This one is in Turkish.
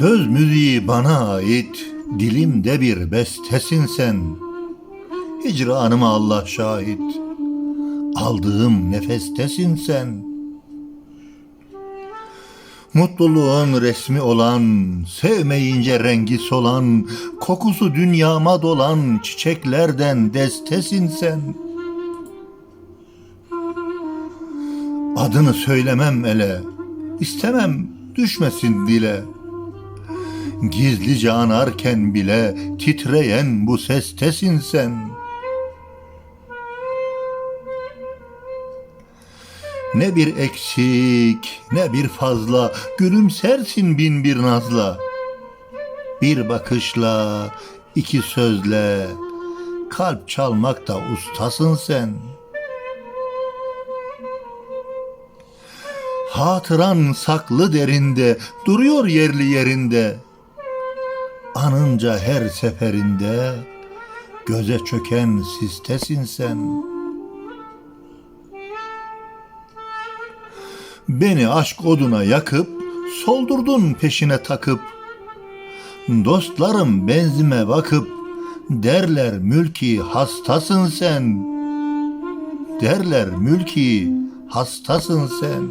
Söz müziği bana ait, dilimde bir bestesin sen. Hicranıma Allah şahit, aldığım nefestesin sen. Mutluluğun resmi olan, sevmeyince rengi solan, kokusu dünyama dolan çiçeklerden destesin sen. Adını söylemem ele, istemem düşmesin dile. Gizlice anarken bile titreyen bu sestesin sen. Ne bir eksik, ne bir fazla, gülümsersin bin bir nazla. Bir bakışla, iki sözle, kalp çalmakta ustasın sen. Hatıran saklı derinde, duruyor yerli yerinde. Anınca her seferinde, göze çöken sistesin sen.'' Beni aşk oduna yakıp soldurdun peşine takıp. Dostlarım benzime bakıp derler mülki hastasın sen. Derler mülki hastasın sen